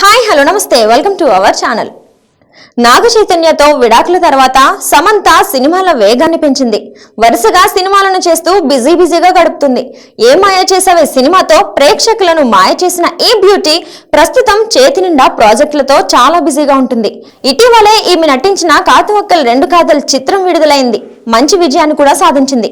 Hi hello నమస్తే. Welcome to our channel Naga చైతన్యతో విడాకుల తర్వాత సమంత సినిమాల వేగాన్ని పెంచింది. వరుసగా సినిమాలను చేస్తూ బిజీ బిజీగా గడుపుతుంది. ఏ మాయ చేసావే సినిమాతో ప్రేక్షకులను మాయ చేసిన ఈ బ్యూటీ ప్రస్తుతం చేతి నిండా ప్రాజెక్టులతో చాలా బిజీగా ఉంటుంది. ఇటీవలే ఈమె నటించిన కాతువక్కల్ రెండు కాదల్ చిత్రం విడుదలైంది. మంచి విజయాన్ని కూడా సాధించింది.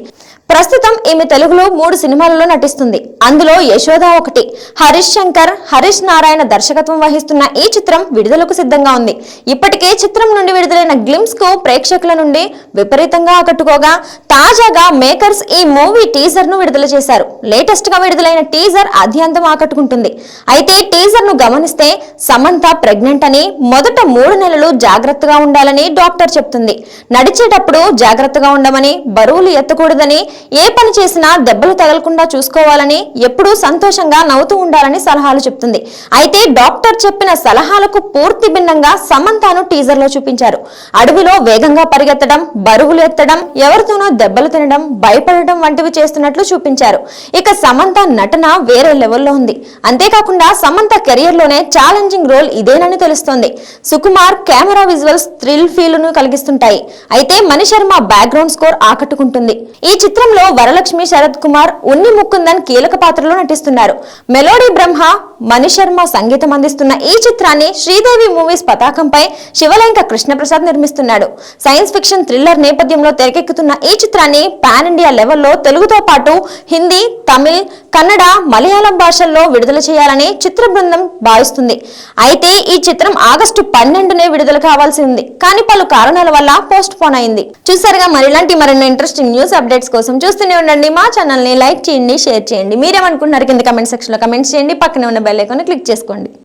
ప్రస్తుతం ఈమె తెలుగులో మూడు సినిమాలలో నటిస్తుంది. అందులో యశోద ఒకటి హరీష్ శంకర్ హరీష్ నారాయణ దర్శకత్వం వహిస్తున్న ఈ చిత్రం విడుదలకు సిద్ధంగా ఉంది. ఇప్పటికే చిత్రం నుండి విడుదలైన గ్లిమ్స్కు ప్రేక్షకుల నుండి విపరీతంగా ఆకట్టుకోగా తాజాగా మేకర్స్ ఈ మూవీ టీజర్ను విడుదల చేశారు. లేటెస్ట్గా విడుదలైన టీజర్ అత్యంతం ఆకట్టుకుంటుంది. అయితే టీజర్ను గమనిస్తే సమంత ప్రెగ్నెంట్ అని మొదట మూడు నెలలు జాగ్రత్తగా ఉండాలని డాక్టర్ చెప్తుంది. నడిచేటప్పుడు జాగ్రత్తగా ఉండమని బరువులు ఎత్తకూడదని ఏ పని చేసినా దెబ్బలు తగలకుండా చూసుకోవాలని ఎప్పుడూ సంతోషంగా నవ్వుతూ ఉండాలని సలహాలు చెప్తుంది. అయితే డాక్టర్ చెప్పిన సలహాలకు పూర్తి భిన్నంగా సమంతను టీజర్లో చూపించారు. అడవిలో వేగంగా పరిగెత్తడం బరువులు ఎత్తడం ఎవరితోనో దెబ్బలు తినడం భయపడటం వంటివి చేస్తున్నట్లు చూపించారు. ఇక సమంత నటన వేరే లెవెల్లో ఉంది. అంతేకాకుండా సమంత కెరియర్లోనే ఛాలెంజింగ్ రోల్ ఇదేనని తెలుస్తోంది. సుకుమార్ కెమెరా విజువల్స్ థ్రిల్ ఫీల్ను కలిగిస్తుంటాయి. అయితే మణి శర్మ బ్యాక్గ్రౌండ్ స్కోర్ ఆకట్టుకుంటుంది. ఈ చిత్రం చిత్రంలో వరలక్ష్మి శరత్ కుమార్ ఉన్ని ముకుందన్ కీలక పాత్రలో నటిస్తున్నారు. మెలోడీ బ్రహ్మ మణి శర్మ సంగీతం అందిస్తున్న ఈ చిత్రాన్ని శ్రీదేవి మూవీస్ పతాకంపై శివలంక కృష్ణప్రసాద్ నిర్మిస్తున్నాడు. సైన్స్ ఫిక్షన్ థ్రిల్లర్ నేపథ్యంలో తెరకెక్కుతున్న ఈ చిత్రాన్ని పాన్ ఇండియా లెవెల్లో తెలుగుతో పాటు హిందీ తమిళ్ కన్నడ మలయాళం భాషల్లో విడుదల చేయాలని చిత్ర బృందం భావిస్తుంది. అయితే ఈ చిత్రం ఆగస్టు పన్నెండునే విడుదల కావాల్సి ఉంది కానీ పలు కారణాల వల్ల పోస్ట్ పోన్ అయింది. చూసారుగా మరిలాంటి మరిన్ని ఇంట్రెస్టింగ్ న్యూస్ అప్డేట్స్ కోసం చూస్తూనే ఉండండి. మా ఛానల్ని లైక్ చేయండి షేర్ చేయండి. మీరేమనుకుంటున్నారు కింద కమెంట్ సెక్షన్లో కమెంట్స్ చేయండి. పక్కనే ఉన్న బెల్ ఐకాన్ క్లిక్ చేసుకోండి.